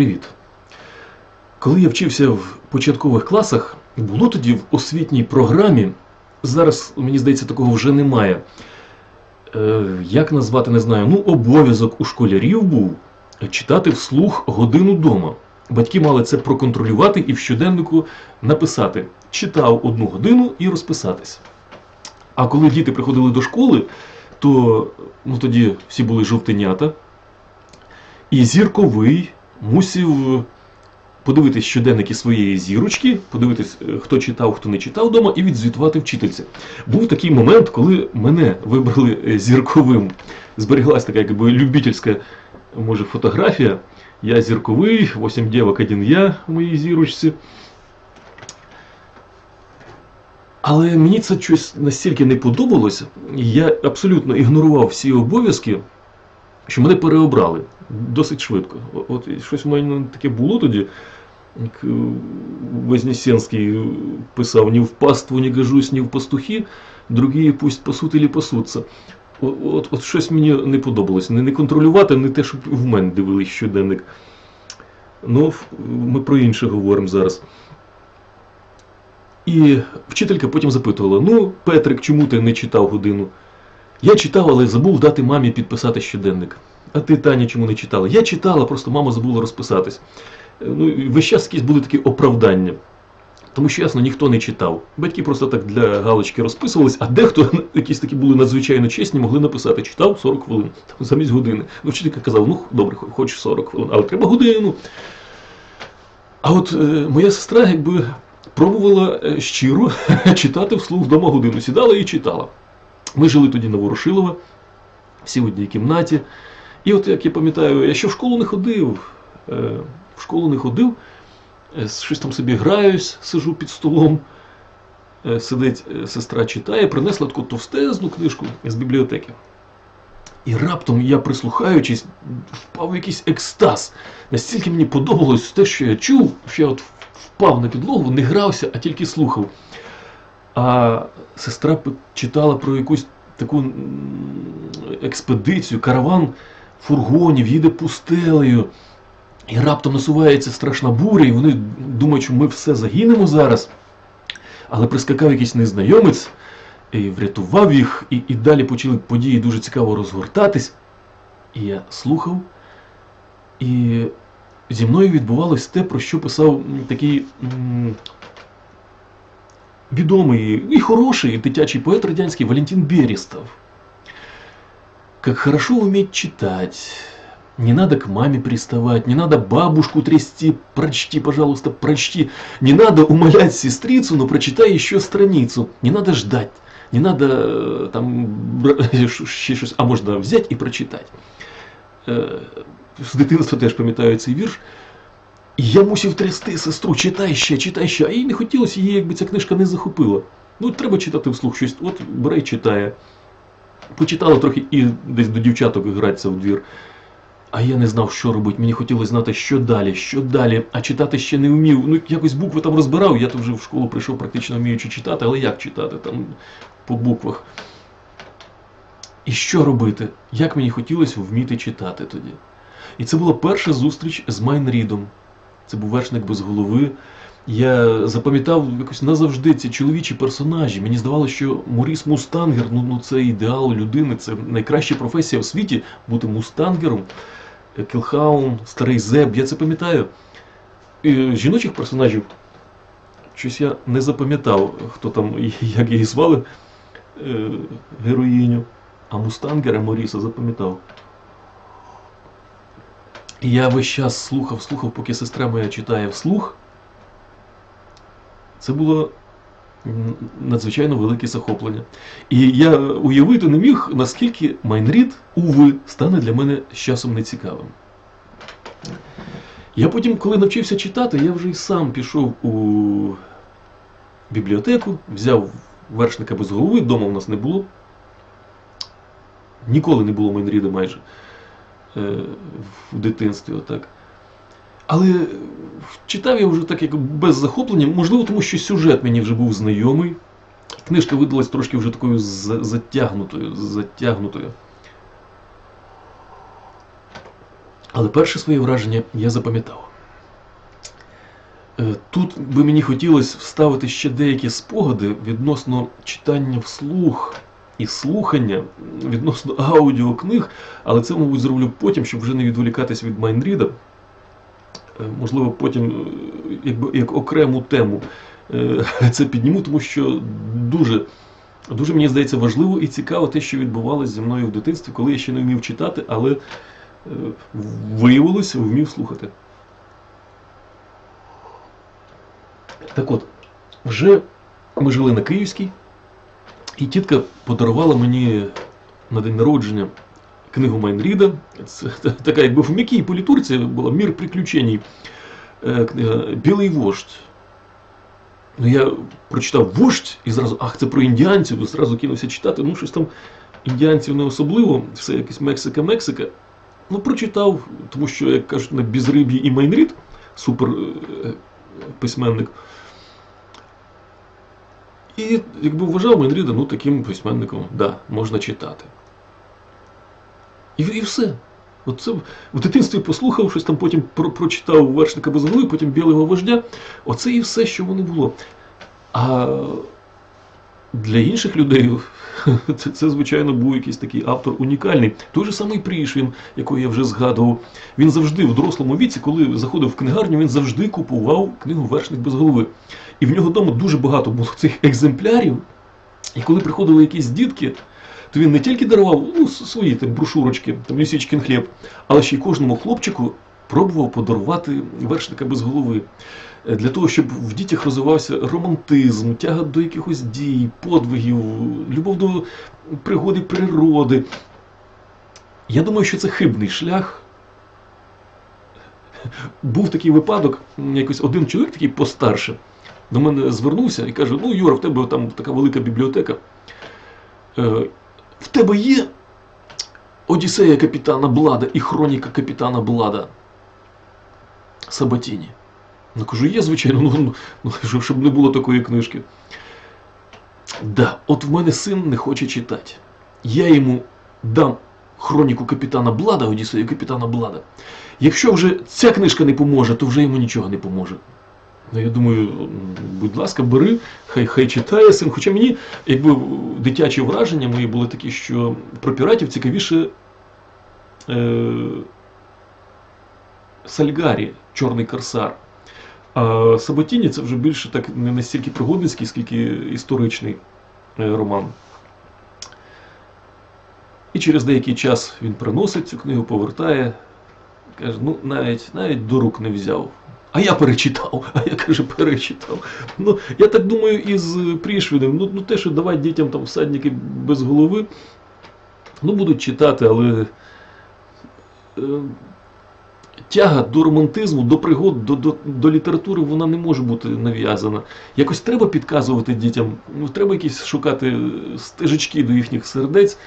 Привіт. Коли я вчився в початкових класах, було тоді в освітній програмі, зараз, мені здається, такого вже немає. Е, як назвати, не знаю. Ну, обов'язок у школярів був читати вслух годину дома. Батьки мали це проконтролювати і в щоденнику написати. Читав одну годину і розписатись. А коли діти приходили до школи, то ну, тоді всі були жовтенята, і зірковий мусив подивитись щоденники своєї зірочки, подивитись, е, хто читав, хто не читав вдома, і відзвітувати вчительці. Був такий момент, коли мене вибрали е, зірковим. Зберіглась така якби любительська, може, фотографія. Я зірковий, 8 дівок, один я в моїй зірочці. Але мені це щось настільки не подобалося, я абсолютно ігнорував всі обов'язки, що мене переобрали досить швидко. От щось в мене таке було тоді. Як е, Вознесенський писав: ні в паству не гожусь, ні в пастухи, другі пусть пасуть или пасуться. О- От, от щось мені не подобалось. Не, не контролювати, не те, щоб в мене дивились щоденник. Ну, ми про інше говоримо зараз. І вчителька потім запитувала: Ну, Петрик, чому ти не читав годину? Я читав, але забув дати мамі підписати щоденник. А ти, Таня, чому не читала? Я читала, просто мама забула розписатись. Е, Ну, весь час якісь були такі оправдання. Тому що, ясно, ніхто не читав. Батьки просто так для галочки розписувались, а дехто, якісь такі були надзвичайно чесні, могли написати, читав 40 хвилин, там, замість години. Ну, вчителька казала, ну добре, хо- хоч 40 хвилин, але треба годину. А от е, моя сестра якби пробувала е, щиро читати вслух вдома годину. Сідала і читала. Ми жили тоді на Ворошилова, всі в одній кімнаті. І от як я пам'ятаю, я ще в школу не ходив. е, В школу не ходив, е, щось там собі граюсь, сижу під столом. е, Сидить сестра читає, принесла таку товстезну книжку з бібліотеки. І раптом я, прислухаючись, впав в якийсь екстаз. Настільки мені подобалось те, що я чув, що я от впав на підлогу, не грався, а тільки слухав. А сестра читала про якусь таку експедицію, караван фургонів, їде пустелею. І раптом насувається страшна буря, і вони думають, що ми все загинемо зараз. Але прискакав якийсь незнайомець і врятував їх, і, і далі почали події дуже цікаво розгортатись. І я слухав, і зі мною відбувалось те, про що писав такий відомий і хороший дитячий поэт радянський Валентин Берестов. Как хорошо уметь читать. Не надо к маме приставать, не надо бабушку трясти, прочти, пожалуйста, прочти. Не надо умолять сестрицу, но прочитай еще страницу. Не надо ждать, не надо э, там бра- ще щось, а можна взяти і прочитати. Е, З дитинства теж пам'ятаю цей вірш. Я мусив трясти сестру, читай ще, читай ще. А їй не хотілося, її якби ця книжка не захопила. Ну, треба читати вслух щось. От бере і читає. Почитала трохи і десь до дівчаток гратися в двір. А я не знав, що робити. Мені хотілося знати, що далі, що далі, а читати ще не вмів. Ну, якось букви там розбирав, я то вже в школу прийшов практично вміючи читати, але як читати там по буквах? І що робити? Як мені хотілося вміти читати тоді? І це була перша зустріч з Майнрідом. Це був вершник без голови. Я запам'ятав якось назавжди ці чоловічі персонажі. Мені здавалося, що Моріс Мустангер ну, ну це ідеал людини, це найкраща професія в світі бути мустангером. Кілхаун, старий Зеб, я це пам'ятаю. Жіночих персонажів щось я не запам'ятав, хто там, як її звали е, героїню. А Мустангера Моріса запам'ятав. І я весь час слухав, слухав, поки сестра моя читає вслух. Це було надзвичайно велике захоплення. І я уявити не міг, наскільки Майнрід, уви, стане для мене з часом нецікавим. Я потім, коли навчився читати, я вже й сам пішов у бібліотеку, взяв вершника без голови, вдома у нас не було. Ніколи не було Майнріда майже в дитинстві. Отак. Але читав я вже так як без захоплення, можливо, тому що сюжет мені вже був знайомий. Книжка видалась трошки вже такою затягнутою, затягнутою. Але перше своє враження я запам'ятав. Е, Тут би мені хотілося вставити ще деякі спогади відносно читання вслух і слухання відносно аудіокниг, але це, мабуть, зроблю потім, щоб вже не відволікатись від Майнріда. Е, Можливо, потім е, якби, як окрему тему е, це підніму, тому що дуже, дуже мені здається важливо і цікаво те, що відбувалося зі мною в дитинстві, коли я ще не вмів читати, але виявилося, вмів слухати. Так от, вже ми жили на Київській, і тітка подарувала мені на день народження книгу Майнріда. Це така, якби в м'якій політурці була Мір приключень. Е, Книга Білий вождь. Ну, я прочитав вождь і зразу, ах, це про індіанців, і зразу кинувся читати. Ну, щось там індіанців не особливо, все якесь Мексика-Мексика. Ну, прочитав, тому що, як кажуть, на безриб'ї і Майнрід, супер е, письменник. І якби вважав Майнріда, ну таким письменником, да, можна читати. І, і все. От в дитинстві послухав, щось там потім про, прочитав вершника без голови, потім білого вождя. Оце і все, що воно було. А для інших людей це, це, звичайно, був якийсь такий автор унікальний. Той же самий Прішвін, якого я вже згадував. Він завжди в дорослому віці, коли заходив в книгарню, він завжди купував книгу Вершник без голови. І в нього вдома дуже багато було цих екземплярів. І коли приходили якісь дітки, то він не тільки дарував ну, свої там, брошурочки, там Лісічкін хліб, але ще й кожному хлопчику пробував подарувати вершника без голови. Е, Для того, щоб в дітях розвивався романтизм, тяга до якихось дій, подвигів, любов до пригоди природи. Я думаю, що це хибний шлях. Був такий випадок, якось один чоловік такий постарше до мене звернувся і каже: Ну, Юра, в тебе там така велика бібліотека. Е, в тебе є Одіссея капітана Блада і Хроніка капітана Блада Сабатіні. Ну, кажу, є, звичайно, ну, ну, ну щоб- не було такої книжки. Да, от в мене син не хоче читати. Я йому дам хроніку капітана Блада, Одіссею капітана Блада. Якщо вже ця книжка не поможе, то вже йому нічого не поможе. Ну, я думаю, будь ласка, бери, хай хай читає син. Хоча мені, якби дитячі враження мої були такі, що про піратів цікавіше е, Сальгарі, Чорний корсар. А Саботіні це вже більше так не настільки пригодницький, скільки історичний е, роман. І через деякий час він приносить цю книгу, повертає, каже, ну навіть, навіть до рук не взяв. А я перечитав, а я каже, перечитав. Ну, я так думаю, і з Прішвіним, ну, ну те, що давати дітям там всадники без голови, ну будуть читати, але е, тяга до романтизму, до пригод, до, до, до літератури, вона не може бути нав'язана. Якось треба підказувати дітям, ну, треба якісь шукати стежечки до їхніх сердець,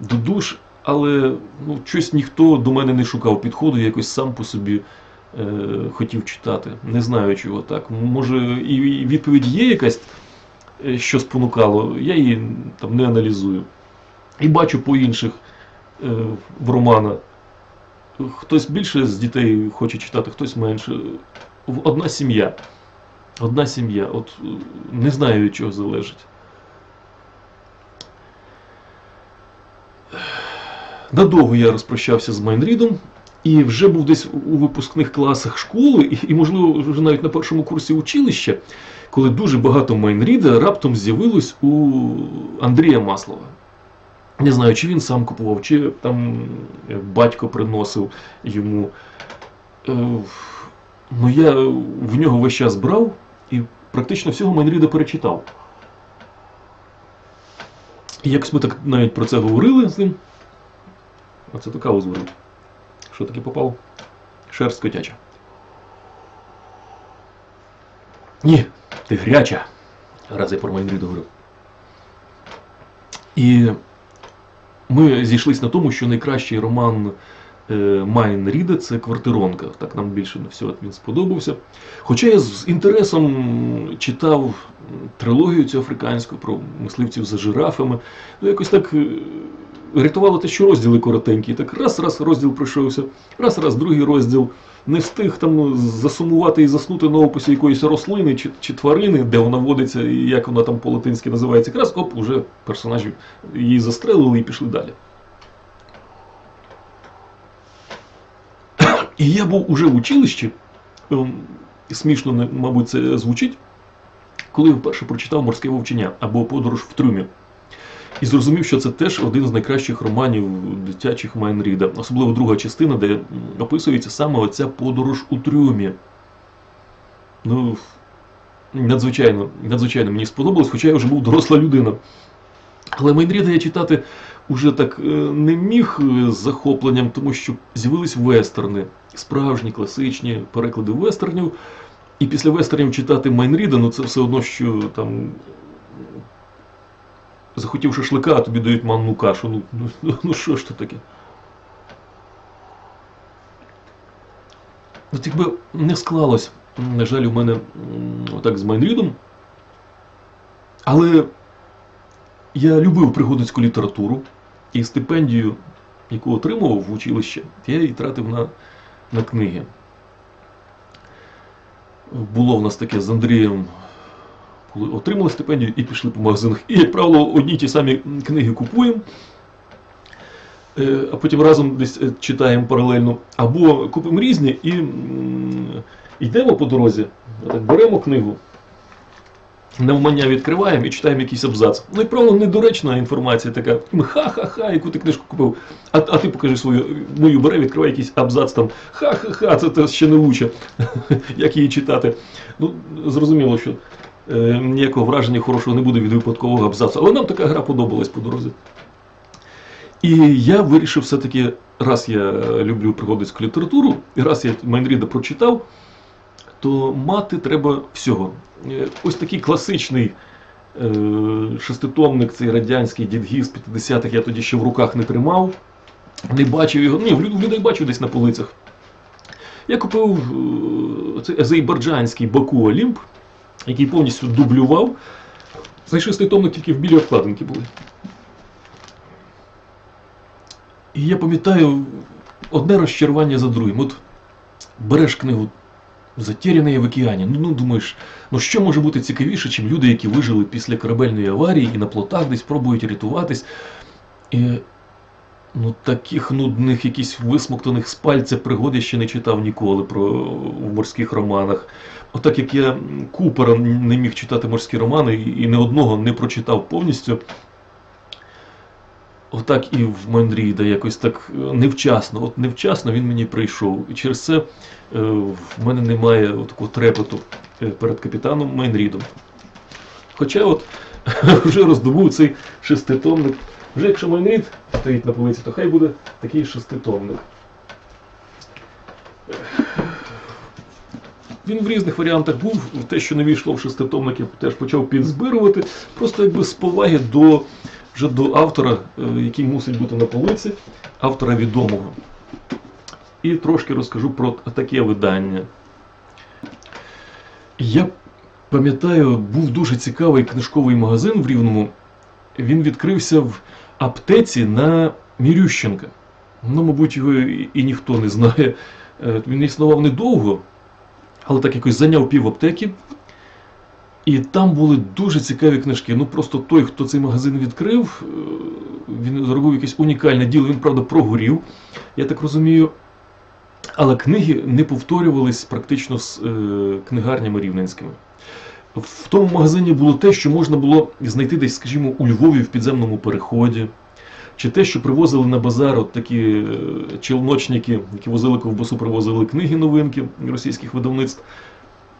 до душ, але ну, щось ніхто до мене не шукав підходу, якось сам по собі хотів читати. Не знаю чого так. Може, і відповідь є якась, е, що спонукало, я її там не аналізую. І бачу по інших е, в романах. Хтось більше з дітей хоче читати, хтось менше. Одна сім'я. Одна сім'я. От е, не знаю від чого залежить. Надовго я розпрощався з Майнрідом і вже був десь у випускних класах школи, і, можливо, вже навіть на першому курсі училища, коли дуже багато Майнріда раптом з'явилось у Андрія Маслова. Не знаю, чи він сам купував, чи там е, батько приносив йому. Е, Ну, я в нього весь час брав і практично всього Майнріда перечитав. І якось ми так навіть про це говорили з ним. А це така зварив. Що таке попало? Шерсть котяча. Ні, ти гряча. Раз я Майнріда говорив. І ми зійшлися на тому, що найкращий роман е, Майн Ріда це квартиронка. Так нам більше на всього він сподобався. Хоча я з інтересом читав трилогію цю африканську про мисливців за жирафами. Ну, якось так е, рятувало те, що розділи коротенькі. Так раз, раз розділ пройшовся, раз, раз другий розділ. Не встиг там засумувати і заснути на описі якоїсь рослини чи, чи тварини, де вона водиться, і як вона там по-латинськи називається. Якраз оп, уже персонажів її застрелили і пішли далі. І я був уже в училищі, ем, смішно, мабуть, це звучить, коли вперше прочитав Морське вовчення або Подорож в трюмі. І зрозумів, що це теж один з найкращих романів дитячих Майнріда, особливо друга частина, де описується саме оця подорож у трюмі. Ну, надзвичайно, надзвичайно мені сподобалось, хоча я вже був доросла людина. Але Майнріда я читати уже так е, не міг е, з захопленням, тому що з'явились вестерни, справжні класичні переклади вестернів. І після вестернів читати Майнріда, ну це все одно, що там захотів шашлика, а тобі дають манну кашу. Ну, ну, ну що ж то таке? От якби не склалось, на жаль, у мене отак з Майнрідом. Але я любив пригодницьку літературу і стипендію, яку отримував в училище, я її тратив на, на книги. Було в нас таке з Андрієм, коли отримали стипендію і пішли по магазинах. І, як правило, одні ті самі книги купуємо, е, а потім разом десь е, читаємо паралельно. Або купимо різні і йдемо по дорозі, так, беремо книгу, навмання відкриваємо і читаємо якийсь абзац. Ну і правило, недоречна інформація така. Ха-ха-ха, яку ти книжку купив. А, а ти покажи свою мою бере, відкривай якийсь абзац там. Ха-ха-ха, це, це ще не лучше. Як її читати? Ну, зрозуміло, що е, ніякого враження хорошого не буде від випадкового абзацу. Але нам така гра подобалась по дорозі. І я вирішив все-таки, раз я люблю пригодницьку літературу, і раз я Майнріда прочитав, то мати треба всього. Е, Ось такий класичний е, шеститомник, цей радянський дідгіз 50-х, я тоді ще в руках не тримав, не бачив його. Ні, в людей бачив десь на полицях. Я купив е, цей азербайджанський Баку Олімп, який повністю дублював. Цей шеститомник тільки в білій обкладинки були. І я пам'ятаю одне розчарування за другим. От береш книгу Затеряне в океані. Ну, ну думаєш, ну що може бути цікавіше, чим люди, які вижили після корабельної аварії і на плотах десь пробують рятуватись. Ну, таких нудних, якісь висмоктаних з пальця пригод я ще не читав ніколи про, в морських романах. Отак як я Купера не міг читати морські романи і, не одного не прочитав повністю. Отак і в Мандріда якось так е, невчасно. От невчасно він мені прийшов. І через це е, в мене немає такого трепету е, перед капітаном Майнрідом. Хоча от вже роздобув цей шеститомник. Вже якщо Майнрід стоїть на полиці, то хай буде такий шеститомник. Він в різних варіантах був. Те, що не війшло в шеститомник, я теж почав підзбирувати. Просто якби з поваги до вже до автора, е, який мусить бути на полиці, автора відомого. І трошки розкажу про таке видання. Я пам'ятаю, був дуже цікавий книжковий магазин в Рівному. Він відкрився в аптеці на Мірющенка. Ну, мабуть, його і ніхто не знає. Е, Він існував недовго, але так якось зайняв пів аптеки. І там були дуже цікаві книжки. Ну просто той, хто цей магазин відкрив, е, він зробив якесь унікальне діло. Він, правда, прогорів, я так розумію. Але книги не повторювались практично з е, книгарнями рівненськими. В тому магазині було те, що можна було знайти десь, скажімо, у Львові в підземному переході, чи те, що привозили на базар от такі е, челночники, які возили ковбасу, привозили книги новинки російських видавництв.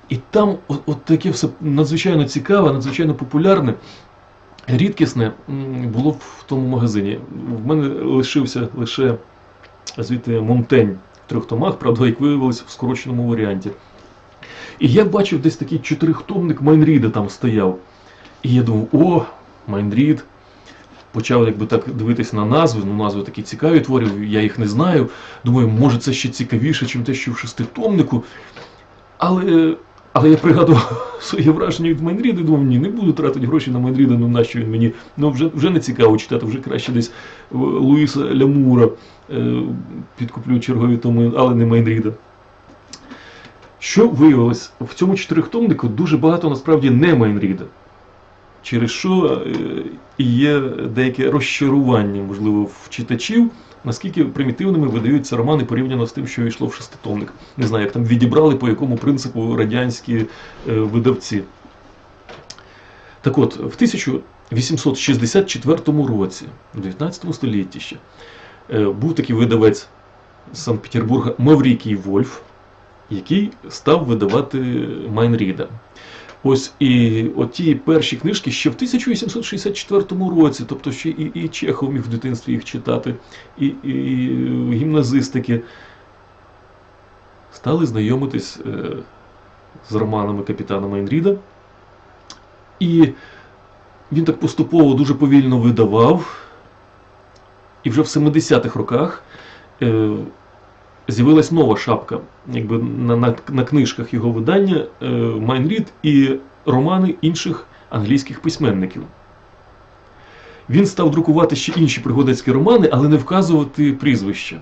І там от, от таке все надзвичайно цікаве, надзвичайно популярне, рідкісне було в тому магазині. В мене лишився лише звідти Монтень в трьох томах, правда, як виявилось в скороченому варіанті. І я бачив десь такий чотирихтомник Майнріда там стояв. І я думав, о, Майнрід. Почав якби так дивитися на назви, ну назви такі цікаві творів, я їх не знаю. Думаю, може це ще цікавіше, ніж те, що в шеститомнику. Але Але я пригадував своє враження від Майнріда, думав, ні, не буду тратити гроші на Майнріда, ну нащо він мені? Ну вже, вже не цікаво читати, вже краще десь е, Луїса Лямура е, підкуплю чергові томи, але не Майнріда. Що виявилось, в цьому чотирихтомнику дуже багато насправді не Майнріда. Через що е, є деяке розчарування, можливо, в читачів, наскільки примітивними видаються романи порівняно з тим, що йшло в шеститомник. Не знаю, як там відібрали, по якому принципу радянські е, видавці. Так от, в 1864 році, в 19 столітті ще, е, був такий видавець Санкт-Петербурга Маврікій Вольф, який став видавати Майнріда. Ось і оті перші книжки ще в 1864 році, тобто ще і, і Чехов міг в дитинстві їх читати, і, і гімназистики стали знайомитись е, з романами капітана Майнріда. І він так поступово дуже повільно видавав. І вже в 70-х роках е, з'явилась нова шапка, якби на, на, на книжках його видання е, Майнрід і романи інших англійських письменників. Він став друкувати ще інші пригодницькі романи, але не вказувати прізвища.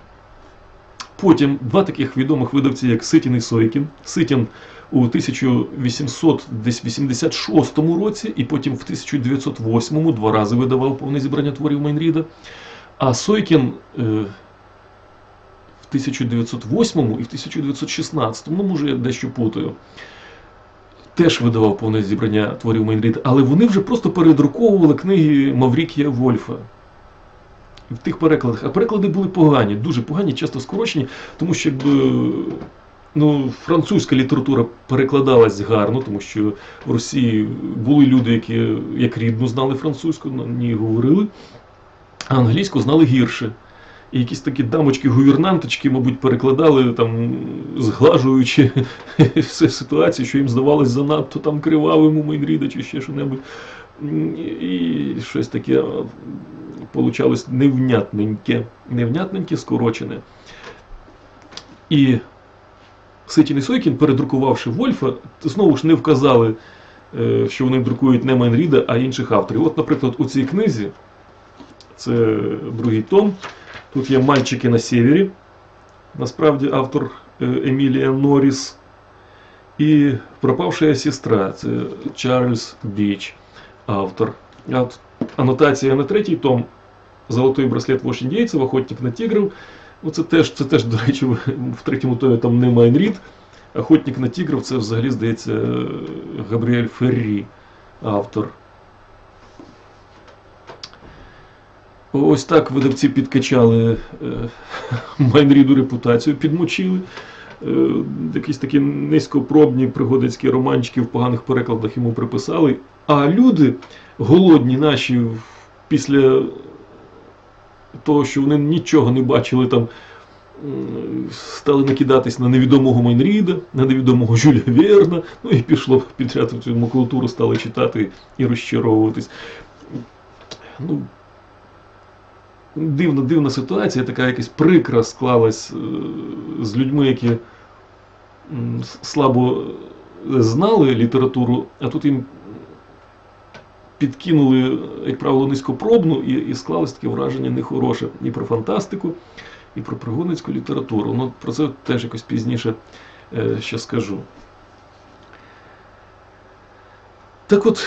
Потім два таких відомих видавці, як Ситін і Сойкін. Ситін у 1886 році, і потім в 1908 два рази видавав повне зібрання творів Майнріда. А Сойкін е, в 1908 і в 1916, ну може я дещо путаю, теж видавав повне зібрання творів Майнріда, але вони вже просто передруковували книги Маврікія Вольфа. В тих перекладах. А переклади були погані, дуже погані, часто скорочені, тому що якби. Ну, французька література перекладалась гарно, тому що в Росії були люди, які як рідну знали французьку, на ній говорили, а англійську знали гірше. І якісь такі дамочки-гувернанточки, мабуть, перекладали, там, зглажуючи все ситуацію, що їм здавалось занадто там кривавим у Майнріда чи ще що-небудь. І щось таке получалось невнятненьке, невнятненьке, скорочене. І Ситін і Сойкін, передрукувавши Вольфа, знову ж не вказали, е, що вони друкують не Майнріда, а інших авторів. От, наприклад, у цій книзі, це другий том, тут є Мальчики на севері, насправді автор е, Емілія Норріс, і Пропавшая сестра, це Чарльз Біч, автор. Анотація на третій том Золотой браслет вождь індійців, Охотник на тигрів. Ну, це теж, це теж, до речі, в третьому томі там не Майнрід. Охотник на тигрів це взагалі, здається, Габріель Феррі, автор. Ось так видавці підкачали е, Майнріду репутацію, підмочили. Е, якісь такі низькопробні пригодицькі романчики в поганих перекладах йому приписали. А люди, голодні наші, після того, що вони нічого не бачили там. Стали накидатись на невідомого Майнріда, на невідомого Жюля Верна, ну і пішло підряд цю макулатуру, стали читати і розчаровуватись. Ну, Дивна дивна ситуація, така якась прикра склалась е, з людьми, які слабо знали літературу, а тут їм підкинули, як правило, низькопробну, і і склалось таке враження нехороше і про фантастику, і про пригодницьку літературу. Ну, Про це теж якось пізніше е, ще скажу. Так от,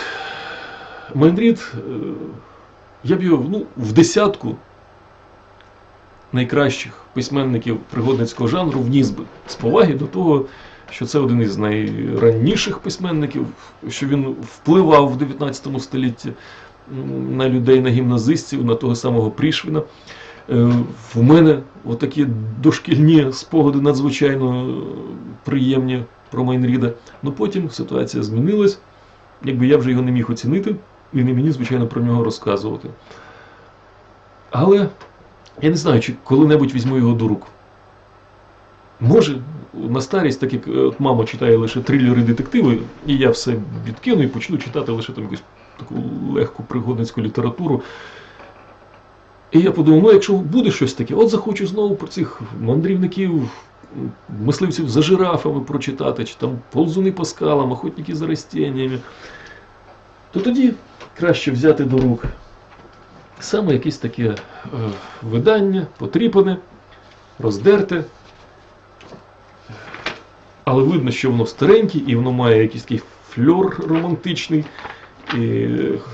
Майнрід, е, я б його ну, в десятку найкращих письменників пригодницького жанру вніс би з поваги до того що це один із найранніших письменників, що він впливав в 19 столітті на людей, на гімназистів, на того самого Прішвіна. Е, в мене отакі дошкільні спогади надзвичайно приємні про Майнріда. Ну потім ситуація змінилась. Якби я вже його не міг оцінити, і не мені, звичайно, про нього розказувати. Але я не знаю, чи коли-небудь візьму його до рук. Може, на старість, так як е, от мама читає лише трилери детективи, і я все відкину і почну читати лише там якусь таку легку пригодницьку літературу. І я подумав, ну якщо буде щось таке, от захочу знову про цих мандрівників мисливців за жирафами прочитати, чи там ползуни по скалам, охотники за растіннями, то тоді краще взяти до рук саме якесь таке видання, потріпане, роздерте. Але видно, що воно стареньке і воно має якийсь такий фльор романтичний, і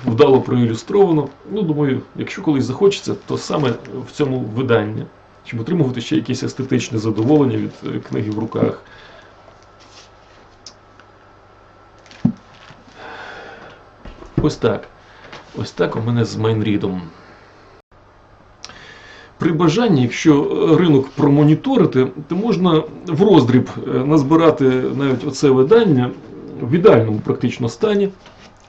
вдало проілюстровано. Ну, думаю, якщо колись захочеться, то саме в цьому виданні, щоб отримувати ще якесь естетичне задоволення від е, книги в руках. Ось так. Ось так у мене з Майнрідом. При бажанні, якщо ринок промоніторити, то можна в роздріб е, назбирати навіть оце видання в ідеальному практично стані.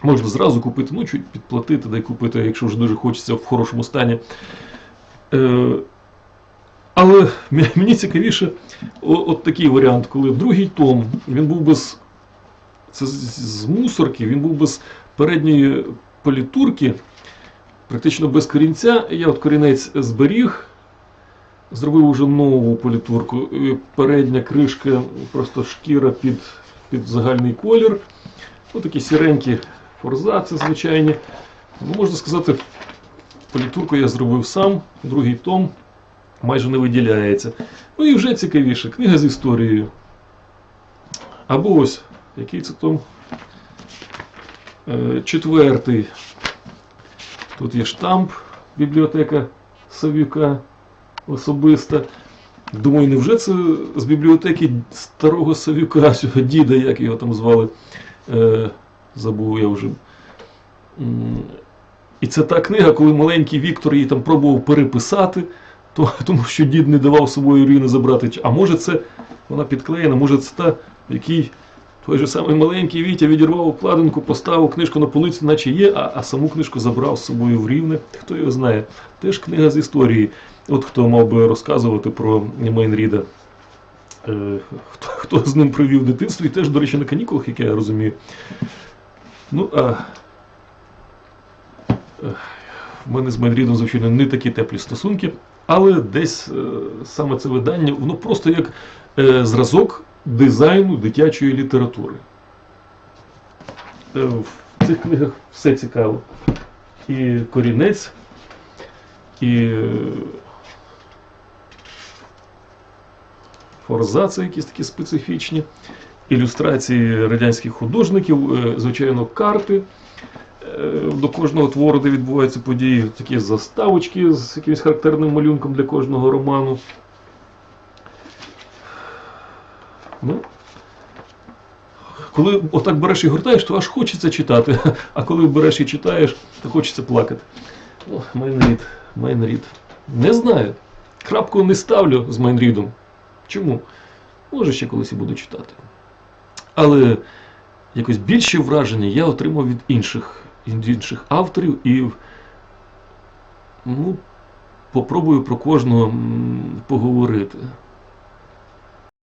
Можна зразу купити, ну чуть підплатити, да й купити, якщо вже дуже хочеться в хорошому стані. Е, але мені цікавіше от такий варіант, коли другий том, він був без це з мусорки, він був без передньої політурки, практично без корінця. Я от корінець зберіг, зробив уже нову політурку. Передня кришка, просто шкіра під, під загальний колір. Ось такі сіренькі форзаци звичайні. Ну, можна сказати, політурку я зробив сам, другий том майже не виділяється. Ну і вже цікавіше, книга з історією. Або ось, який це том? Е, Четвертий. Тут є штамп, бібліотека Савюка особиста. Думаю, невже це з бібліотеки старого Савюка, цього діда, як його там звали, е, забув я вже. І це та книга, коли маленький Віктор її там пробував переписати, то, тому що дід не давав собою Ірини забрати. А може це вона підклеєна, може це та, в якій той же самий маленький Вітя відірвав обкладинку, поставив книжку на полицю, наче є, а, а саму книжку забрав з собою в рівне. Хто його знає? Теж книга з історії. От хто мав би розказувати про Мейнріда. Е, хто, хто з ним провів дитинство і теж, до речі, на канікулах, як я розумію. Ну, а е, в мене з Мейнрідом, звичайно, не такі теплі стосунки, але десь е, саме це видання, воно просто як зразок дизайну дитячої літератури. Е, В цих книгах все цікаво. І корінець, і е, форзаци якісь такі специфічні, ілюстрації радянських художників, е, звичайно, карти. До кожного твору, де відбуваються події, такі заставочки з якимось характерним малюнком для кожного роману. Ну, коли отак береш і гортаєш, то аж хочеться читати. А коли береш і читаєш, то хочеться плакати. Ну, Майнрід, Майнрід. Не знаю. Крапку не ставлю з Майнрідом. Чому? Може, ще колись і буду читати. Але якось більше враження я отримав від інших, від інших авторів і ну, попробую про кожного поговорити.